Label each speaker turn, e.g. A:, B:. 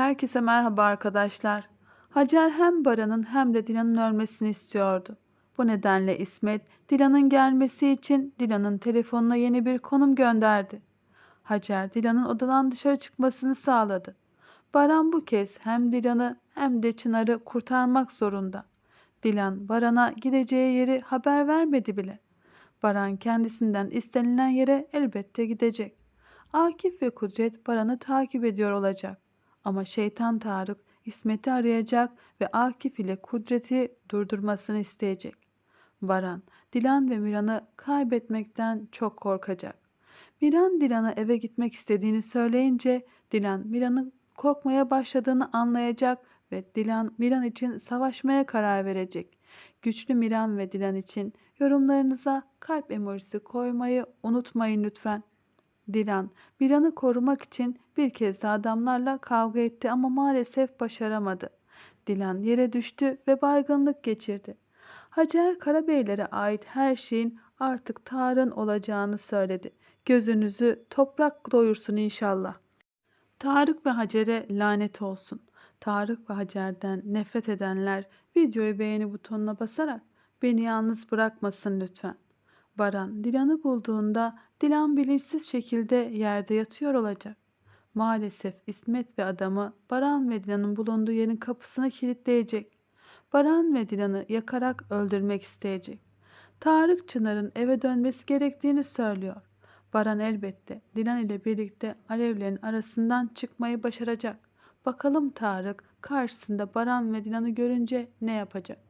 A: Herkese merhaba arkadaşlar. Hacer hem Baran'ın hem de Dilan'ın ölmesini istiyordu. Bu nedenle İsmet, Dilan'ın gelmesi için Dilan'ın telefonuna yeni bir konum gönderdi. Hacer, Dilan'ın odadan dışarı çıkmasını sağladı. Baran bu kez hem Dilan'ı hem de Çınar'ı kurtarmak zorunda. Dilan, Baran'a gideceği yeri haber vermedi bile. Baran kendisinden istenilen yere elbette gidecek. Akif ve Kudret Baran'ı takip ediyor olacak. Ama şeytan Tarık İsmet'i arayacak ve Akif ile Kudret'i durdurmasını isteyecek. Baran, Dilan ve Miran'ı kaybetmekten çok korkacak. Miran Dilan'a eve gitmek istediğini söyleyince Dilan Miran'ın korkmaya başladığını anlayacak ve Dilan Miran için savaşmaya karar verecek. Güçlü Miran ve Dilan için yorumlarınıza kalp emojisi koymayı unutmayın lütfen. Dilan, Miran'ı korumak için bir kez daha adamlarla kavga etti ama maalesef başaramadı. Dilan yere düştü ve baygınlık geçirdi. Hacer Karabeylere ait her şeyin artık Tarık'ın olacağını söyledi. Gözünüzü toprak doyursun inşallah. Tarık ve Hacer'e lanet olsun. Tarık ve Hacer'den nefret edenler videoyu beğeni butonuna basarak beni yalnız bırakmasın lütfen. Baran Dilan'ı bulduğunda Dilan bilinçsiz şekilde yerde yatıyor olacak. Maalesef İsmet ve adamı Baran ve Dilan'ın bulunduğu yerin kapısını kilitleyecek. Baran ve Dilan'ı yakarak öldürmek isteyecek. Tarık Çınar'ın eve dönmesi gerektiğini söylüyor. Baran elbette Dilan ile birlikte alevlerin arasından çıkmayı başaracak. Bakalım Tarık karşısında Baran ve Dilan'ı görünce ne yapacak?